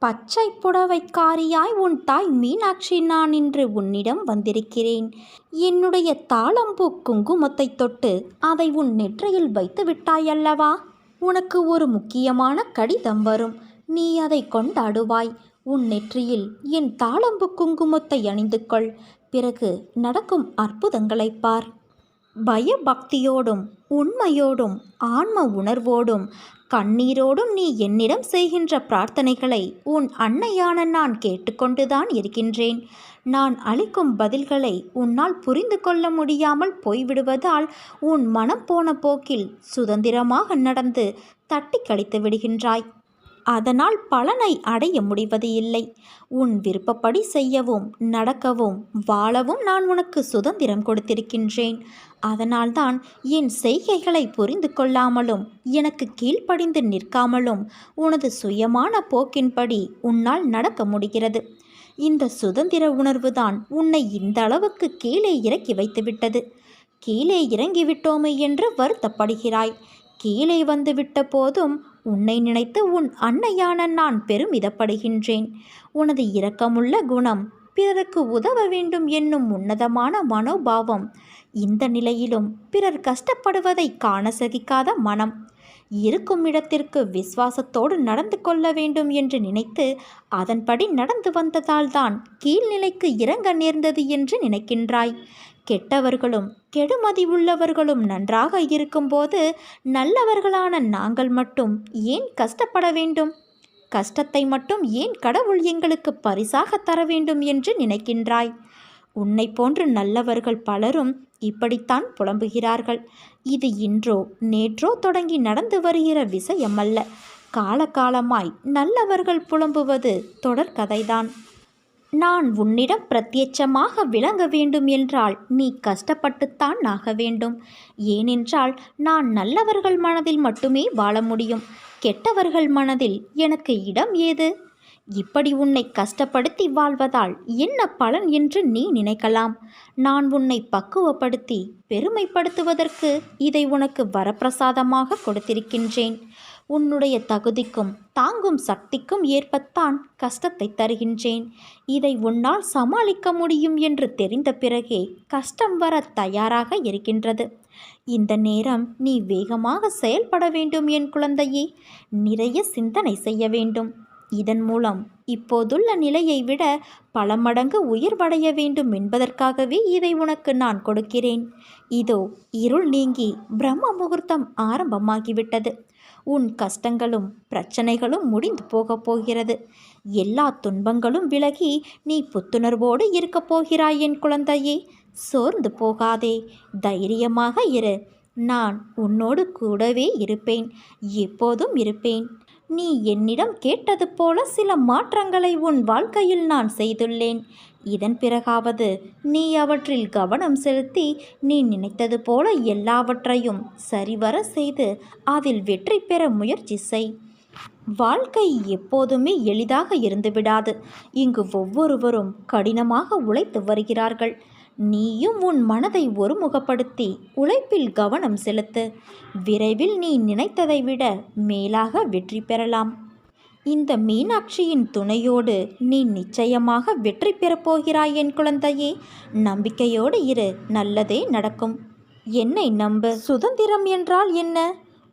பச்சை புடவைக்காரியாய் உன் தாய் மீனாட்சி நான் இன்று உன்னிடம் வந்திருக்கிறேன். என்னுடைய தாளம்பூ குங்குமத்தை தொட்டு அதை உன் நெற்றியில் வைத்து விட்டாயல்லவா? உனக்கு ஒரு முக்கியமான கடிதம் வரும். நீ அதை கொண்டாடுவாய். உன் நெற்றியில் என் தாளம்பு குங்குமத்தை அணிந்து கொள். பிறகு நடக்கும் அற்புதங்களைப் பார். பயபக்தியோடும் உண்மையோடும் ஆன்ம உணர்வோடும் கண்ணீரோடும் நீ என்னிடம் செய்கின்ற பிரார்த்தனைகளை உன் அன்னையான நான் கேட்டுக்கொண்டுதான் இருக்கின்றேன். நான் அளிக்கும் பதில்களை உன்னால் புரிந்து கொள்ள முடியாமல் போய்விடுவதால் உன் மனம் போன போக்கில் சுதந்திரமாக நடந்து தட்டி கழித்து விடுகின்றாய். அதனால் பலனை அடைய முடிவது இல்லை. உன் விருப்பப்படி செய்யவும் நடக்கவும் வாழவும் நான் உனக்கு சுதந்திரம் கொடுத்திருக்கின்றேன். அதனால்தான் என் செய்கைகளை புரிந்து கொள்ளாமலும் எனக்கு கீழ்ப்படிந்து நிற்காமலும் உனது சுயமான போக்கின்படி உன்னால் நடக்க முடிகிறது. இந்த சுதந்திர உணர்வுதான் உன்னை இந்த அளவுக்கு கீழே இறக்கி வைத்துவிட்டது கீழே இறங்கிவிட்டோமே என்று வருத்தப்படுகிறாய். கீழே வந்துவிட்ட போதும் உன்னை நினைத்து உன் அன்னையான நான் பெருமிதப்படுகின்றேன் உனது இரக்கமுள்ள குணம் பிறருக்கு உதவ வேண்டும் என்னும் உன்னதமான மனோபாவம். இந்த நிலையிலும் பிறர் கஷ்டப்படுவதை காண சகிக்காத மனம். இருக்கும் இடத்திற்கு விசுவாசத்தோடு நடந்து கொள்ள வேண்டும் என்று நினைத்து அதன்படி நடந்து வந்ததால்தான் கீழ்நிலைக்கு இறங்க நேர்ந்தது என்று நினைக்கின்றாய். கெட்டவர்களும் கெடுமதி உள்ளவர்களும் நன்றாக இருக்கும்போது நல்லவர்களான நாங்கள் மட்டும் ஏன் கஷ்டப்பட வேண்டும்? கஷ்டத்தை மட்டும் ஏன் கடவுள் எங்களுக்கு பரிசாக தர வேண்டும் என்று நினைக்கின்றாய்? உன்னை போன்று நல்லவர்கள் பலரும் இப்படித்தான் புலம்புகிறார்கள். இது இன்றோ நேற்றோ தொடங்கி நடந்து வருகிற விஷயமல்ல. காலகாலமாய் நல்லவர்கள் புலம்புவது தொடர்கதைதான் நான் உன்னிடம் பிரத்யட்சமாக விளங்க வேண்டும் என்றால் நீ கஷ்டப்பட்டுத்தான் ஆக வேண்டும். ஏனென்றால் நான் நல்லவர்கள் மனதில் மட்டுமே வாழ முடியும். கெட்டவர்கள் மனதில் எனக்கு இடம் ஏது? இப்படி உன்னை கஷ்டப்படுத்தி வாழ்வதால் என்ன பலன் என்று நீ நினைக்கலாம். நான் உன்னை பக்குவப்படுத்தி பெருமைப்படுத்துவதற்கு இதை உனக்கு வரப்பிரசாதமாக கொடுத்திருக்கின்றேன். உன்னுடைய தகுதிக்கும் தாங்கும் சக்திக்கும் ஏற்பத்தான் கஷ்டத்தை தருகின்றேன். இதை உன்னால் சமாளிக்க முடியும் என்று தெரிந்த பிறகே கஷ்டம் வர தயாராக இருக்கின்றது. இந்த நேரம் நீ வேகமாக செயல்பட வேண்டும் என் குழந்தையே. நிறைய சிந்தனை செய்ய வேண்டும். இதன் மூலம் இப்போதுள்ள நிலையை விட பல மடங்கு உயர்வடைய வேண்டும் என்பதற்காகவே இதை உனக்கு நான் கொடுக்கிறேன். இதோ இருள் நீங்கி பிரம்ம முகூர்த்தம் ஆரம்பமாகிவிட்டது. உன் கஷ்டங்களும் பிரச்சனைகளும் முடிந்து போகப் போகிறது. எல்லா துன்பங்களும் விலகி நீ புத்துணர்வோடு இருக்கப் போகிறாய் என் குழந்தையே. சோர்ந்து போகாதே. தைரியமாக இரு. நான் உன்னோடு கூடவே இருப்பேன். எப்போதும் இருப்பேன். நீ என்னிடம் கேட்டது போல சில மாற்றங்களை உன் வாழ்க்கையில் நான் செய்துள்ளேன். இதன் பிறகாவது நீ அவற்றில் கவனம் செலுத்தி நீ நினைத்தது போல எல்லாவற்றையும் சரிவர செய்து அதில் வெற்றி பெற முயற்சி செய். வாழ்க்கை எப்போதுமே எளிதாக இருந்துவிடாது. இங்கு ஒவ்வொருவரும் கடினமாக உழைத்து வருகிறார்கள். நீயும் உன் மனதை ஒருமுகப்படுத்தி உழைப்பில் கவனம் செலுத்து. விரைவில் நீ நினைத்ததை விட மேலாக வெற்றி பெறலாம். இந்த மீனாட்சியின் துணையோடு நீ நிச்சயமாக வெற்றி பெறப் போகிறாய் என் குழந்தையே. நம்பிக்கையோடு இரு நல்லதே நடக்கும். என்னை நம்பு. சுதந்திரம் என்றால் என்ன?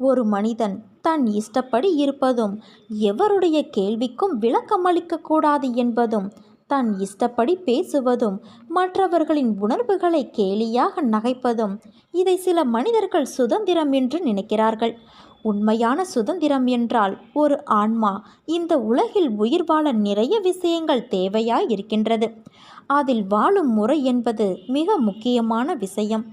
ஒரு மனிதன் தன் இஷ்டப்படி இருப்பதும் எவருடைய கேள்விக்கும் விளக்கமளிக்கக்கூடாது என்பதும் தன் இஷ்டப்படி பேசுவதும் மற்றவர்களின் உணர்வுகளை கேலியாக நகைப்பதும் இதை சில மனிதர்கள் சுதந்திரம் என்று நினைக்கிறார்கள். உண்மையான சுதந்திரம் என்றால் ஒரு ஆன்மா இந்த உலகில் உயிர் வாழ நிறைய விஷயங்கள் தேவையாய் இருக்கின்றது. அதில் வாழும் முறை என்பது மிக முக்கியமான விஷயம்.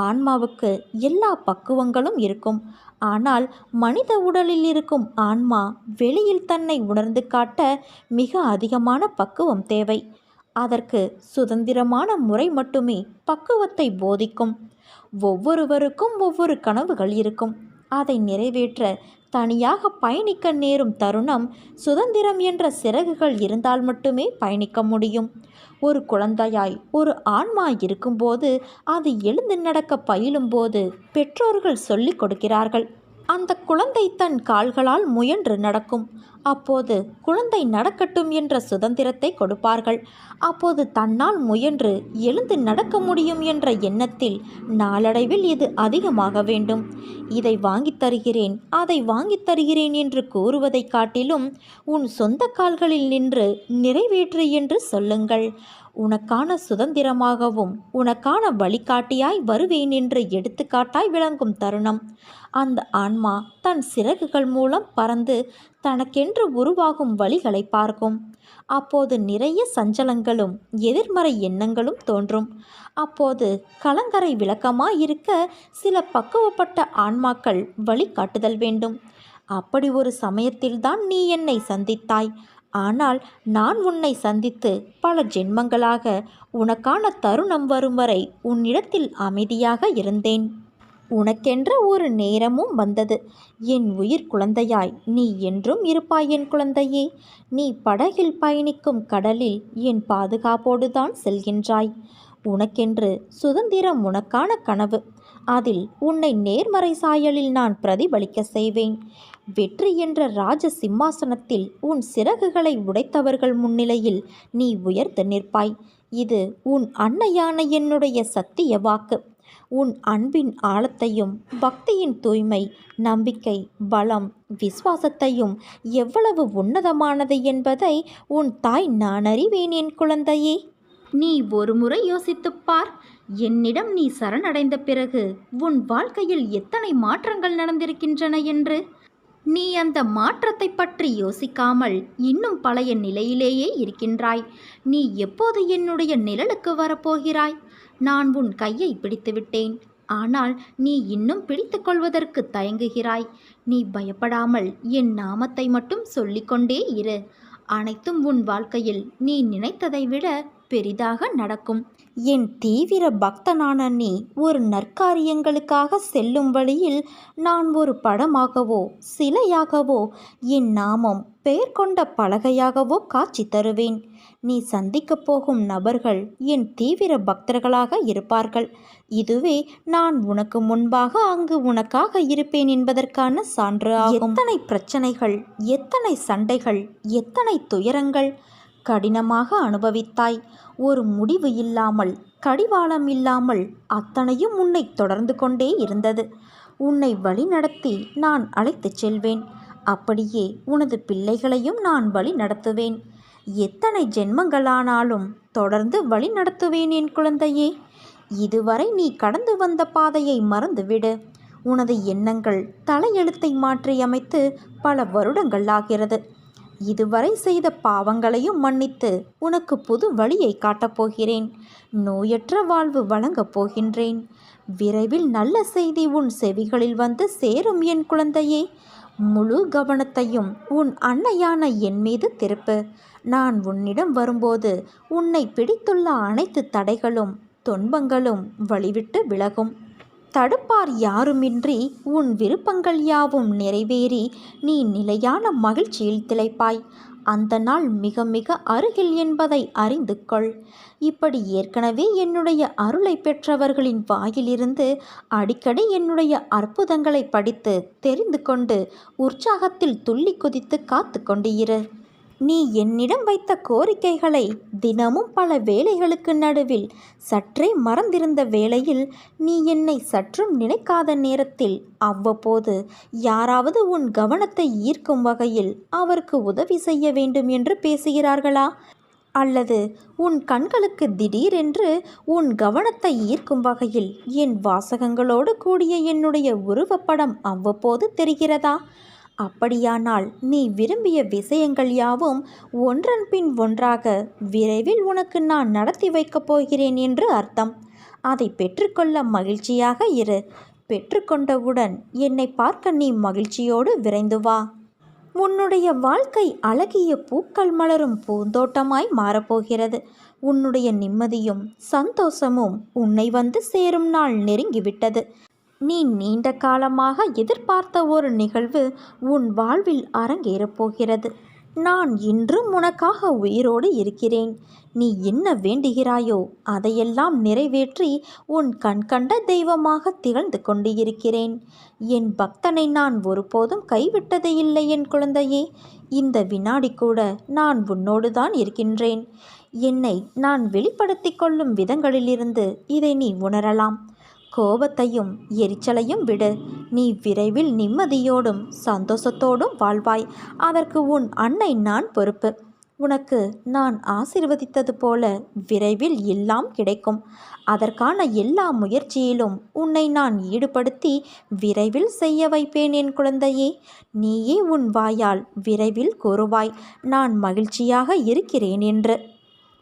ஆன்மாவுக்கு எல்லா பக்குவங்களும் இருக்கும். ஆனால் மனித உடலில் இருக்கும் ஆன்மா வெளியில் தன்னை உணர்ந்து காட்ட மிக அதிகமான பக்குவம் தேவை. அதற்கு சுதந்திரமான முறை மட்டுமே பக்குவத்தை போதிக்கும். ஒவ்வொருவருக்கும் ஒவ்வொரு கனவுகள் இருக்கும். அதை நிறைவேற்ற தனியாக பயணிக்க நேரும் தருணம் சுதந்திரம் என்ற சிறகுகள் இருந்தால் மட்டுமே பயணிக்க முடியும். ஒரு குழந்தையாய் ஒரு ஆன்மா இருக்கும்போது அது எழுந்து நடக்க பயிலும்போது பெற்றோர்கள் சொல்லிக் கொடுக்கிறார்கள். அந்த குழந்தை தன் கால்களால் முயன்று நடக்கும். அப்போது குழந்தை நடக்கட்டும் என்ற சுதந்திரத்தை கொடுப்பார்கள். அப்போது தன்னால் முயன்று எழுந்து நடக்க முடியும் என்ற எண்ணத்தில் நாளடைவில் இது அதிகமாக வேண்டும். இதை வாங்கித் தருகிறேன் அதை வாங்கித் தருகிறேன் என்று கூறுவதைக் காட்டிலும் உன் சொந்த கால்களில் நின்று நிறைவேற்று என்று சொல்லுங்கள். உனக்கான சுதந்திரமாகவும் உனக்கான வழிகாட்டியாய் வருவேன் என்று எடுத்துக்காட்டாய் விளங்கும் தருணம். அந்த ஆன்மா தன் சிறகுகள் மூலம் பறந்து தனக்கென்று உருவாகும் வழிகளை பார்க்கும். அப்போது நிறைய சஞ்சலங்களும் எதிர்மறை எண்ணங்களும் தோன்றும். அப்போது கலங்கரை விளக்கமாயிருக்க சில பக்குவப்பட்ட ஆன்மாக்கள் வழிகாட்டுதல் வேண்டும். அப்படி ஒரு சமயத்தில்தான் நீ என்னை சந்தித்தாய். ஆனால் நான் உன்னை சந்தித்து பல ஜென்மங்களாக உனக்கான தருணம் வரும் வரை உன்னிடத்தில் அமைதியாக இருந்தேன். உனக்கென்ற ஒரு நேரமும் வந்தது. என் உயிர் குழந்தையாய் நீ என்றும் இருப்பாய் என் குழந்தையே. நீ படகில் பயணிக்கும் கடலில் என் பாதுகாப்போடுதான் செல்கின்றாய். உனக்கென்று சுதந்திரம் உனக்கான கனவு. அதில் உன்னை நேர்மறை சாயலில் நான் பிரதிபலிக்க செய்வேன். வெற்றி என்ற ராஜ சிம்மாசனத்தில் உன் சிறகுகளை உடைத்தவர்கள் முன்னிலையில் நீ உயர்ந்து நிற்பாய். இது உன் அன்னையான என்னுடைய சத்திய வாக்கு. உன் அன்பின் ஆழத்தையும் பக்தியின் தூய்மை நம்பிக்கை பலம் விசுவாசத்தையும் எவ்வளவு உன்னதமானது என்பதை உன் தாய் நான் அறிவேன் என் குழந்தையே. நீ ஒரு முறை யோசித்துப் பார். என்னிடம் நீ சரணடைந்த பிறகு உன் வாழ்க்கையில் எத்தனை மாற்றங்கள் நடந்திருக்கின்றன என்று? நீ அந்த மாற்றத்தை பற்றி யோசிக்காமல் இன்னும் பழைய நிலையிலேயே இருக்கின்றாய். நீ எப்போது என்னுடைய நிழலுக்கு வரப்போகிறாய்? நான் உன் கையை பிடித்துவிட்டேன். ஆனால் நீ இன்னும் பிடித்துக் கொள்வதற்கு தயங்குகிறாய். நீ பயப்படாமல் என் நாமத்தை மட்டும் சொல்லிக்கொண்டே இரு. அனைத்தும் உன் வாழ்க்கையில் நீ நினைத்ததை விட பெரிதாக நடக்கும். என் தீவிர பக்தனான நீ ஒரு நற்காரியங்களுக்காக செல்லும் வழியில் நான் ஒரு படமாகவோ சிலையாகவோ என் நாமம் பெயர் கொண்ட பலகையாகவோ காட்சி தருவேன். நீ சந்திக்கப் போகும் நபர்கள் என் தீவிர பக்தர்களாக இருப்பார்கள். இதுவே நான் உனக்கு முன்பாக அங்கு உனக்காக இருப்பேன் என்பதற்கான சான்று ஆகும். எத்தனை பிரச்சனைகள் எத்தனை சண்டைகள் எத்தனை துயரங்கள் கடினமாக அனுபவித்தாய். ஒரு முடிவு இல்லாமல் கடிவாளம் இல்லாமல் அத்தனையும் உன்னை தொடர்ந்து கொண்டே இருந்தது. உன்னை வழிநடத்தி நான் அழைத்துச் செல்வேன். அப்படியே உனது பிள்ளைகளையும் நான் வழி நடத்துவேன் எத்தனை ஜென்மங்களானாலும் தொடர்ந்து வழி நடத்துவேன் என் குழந்தையே. இதுவரை நீ கடந்து வந்த பாதையை மறந்துவிடு. உனது எண்ணங்கள் தலையெழுத்தை மாற்றியமைத்து பல வருடங்கள் ஆகிறது. இதுவரை செய்த பாவங்களையும் மன்னித்து உனக்கு புது வழியை காட்டப் போகிறேன். நோயற்ற வாழ்வு வழங்கப் போகின்றேன். விரைவில் நல்ல செய்தி உன் செவிகளில் வந்து சேரும் என் குழந்தையே. முழு கவனத்தையும் உன் அன்னையான என் மீது திருப்பு. நான் உன்னிடம் வரும்போது உன்னை பிடித்துள்ள அனைத்து தடைகளும் துன்பங்களும் வழிவிட்டு விலகும். தடுப்பார் யாருமின்றி உன் விருப்பங்கள் யாவும் நிறைவேறி நீ நிலையான மகிழ்ச்சியில் திளைப்பாய். அந்த நாள் மிக மிக அருகில் என்பதை அறிந்து கொள். இப்படி ஏற்கனவே என்னுடைய அருளை பெற்றவர்களின் வாயிலிருந்து அடிக்கடி என்னுடைய அற்புதங்களை படித்து தெரிந்து கொண்டு உற்சாகத்தில் துள்ளி குதித்து காத்து கொண்டு இரு நீ என்னிடம் வைத்த கோரிக்கைகளை தினமும் பல வேலைகளுக்கு நடுவில் சற்றே மறந்திருந்த வேளையில் நீ என்னை சற்றும் நினைக்காத நேரத்தில் அவ்வப்போது யாராவது உன் கவனத்தை ஈர்க்கும் வகையில் அவருக்கு உதவி செய்ய வேண்டும் என்று பேசுகிறார்களா? அல்லது உன் கண்களுக்கு திடீரென்று உன் கவனத்தை ஈர்க்கும் வகையில் என் வாசகங்களோடு கூடிய என்னுடைய உருவப்படம் அவ்வப்போது தெரிகிறதா? அப்படியானால் நீ விரும்பிய விஷயங்கள் யாவும் ஒன்றன் பின் ஒன்றாக விரைவில் உனக்கு நான் நடத்தி வைக்கப் போகிறேன் என்று அர்த்தம். அதை பெற்றுக்கொள்ள மகிழ்ச்சியாக இரு. பெற்றுக்கொண்டவுடன் என்னை பார்க்க நீ மகிழ்ச்சியோடு விரைந்து வா. உன்னுடைய வாழ்க்கை அழகிய பூக்கள் மலரும் பூந்தோட்டமாய் மாறப்போகிறது. உன்னுடைய நிம்மதியும் சந்தோஷமும் உன்னை வந்து சேரும் நாள் நெருங்கிவிட்டது. நீ நீண்ட காலமாக எதிர்பார்த்த ஒரு நிகழ்வு உன் வாழ்வில் அரங்கேறப்போகிறது நான் இன்றும் உனக்காக உயிரோடு இருக்கிறேன். நீ என்ன வேண்டுகிறாயோ அதையெல்லாம் நிறைவேற்றி உன் கண்கண்ட தெய்வமாக திகழ்ந்து கொண்டு இருக்கிறேன் என் பக்தனை நான் ஒருபோதும் கைவிட்டதே இல்லை என் குழந்தையே. இந்த வினாடி கூட நான் உன்னோடு தான் இருக்கின்றேன். என்னை நான் வெளிப்படுத்திக் கொள்ளும் விதங்களிலிருந்து இதை நீ உணரலாம். கோபத்தையும் எரிச்சலையும் விடு. நீ விரைவில் நிம்மதியோடும் சந்தோஷத்தோடும் வாழ்வாய். அதற்கு உன் அன்னை நான் பொறுப்பு. உனக்கு நான் ஆசிர்வதித்தது போல விரைவில் எல்லாம் கிடைக்கும். அதற்கான எல்லா முயற்சியிலும் உன்னை நான் ஈடுபடுத்தி விரைவில் செய்ய வைப்பேன் என் குழந்தையே. நீயே உன் வாயால் விரைவில் கூறுவாய். நான் மகிழ்ச்சியாக இருக்கிறேன் என்று.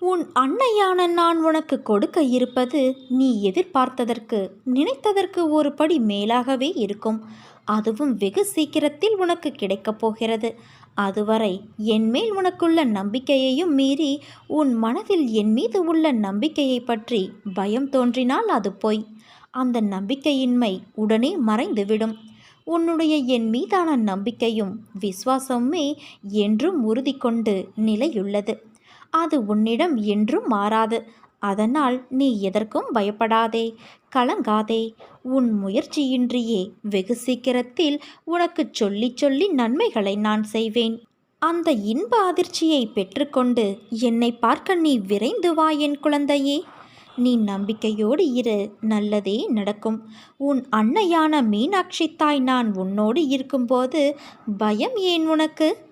உன் அன்னையான நான் உனக்கு கொடுக்க இருப்பது நீ எதிர்பார்த்ததற்கு நினைத்ததற்கு ஒரு படி மேலாகவே இருக்கும். அதுவும் வெகு சீக்கிரத்தில் உனக்கு கிடைக்கப் போகிறது. அதுவரை என்மேல் உனக்குள்ள நம்பிக்கையையும் மீறி உன் மனதில் என் மீது உள்ள நம்பிக்கையை பற்றி பயம் தோன்றினால் அது பொய். அந்த நம்பிக்கையின்மை உடனே மறைந்துவிடும். உன்னுடைய என் மீதான நம்பிக்கையும் விசுவாசமுமே என்றும் உறுதி கொண்டு நிலையுள்ளது. அது உன்னிடம் என்றும் மாறாது. அதனால் நீ எதற்கும் பயப்படாதே. கலங்காதே. உன் முயற்சியின்றியே வெகு சீக்கிரத்தில் உனக்கு சொல்லி சொல்லி நன்மைகளை நான் செய்வேன். அந்த இன்ப அதிர்ச்சியை பெற்றுக்கொண்டு என்னை பார்க்க நீ விரைந்து வா என் குழந்தையே. நீ நம்பிக்கையோடு இரு. நல்லதே நடக்கும். உன் அன்னையான மீனாட்சி தாய் நான் உன்னோடு இருக்கும்போது பயம் ஏன் உனக்கு?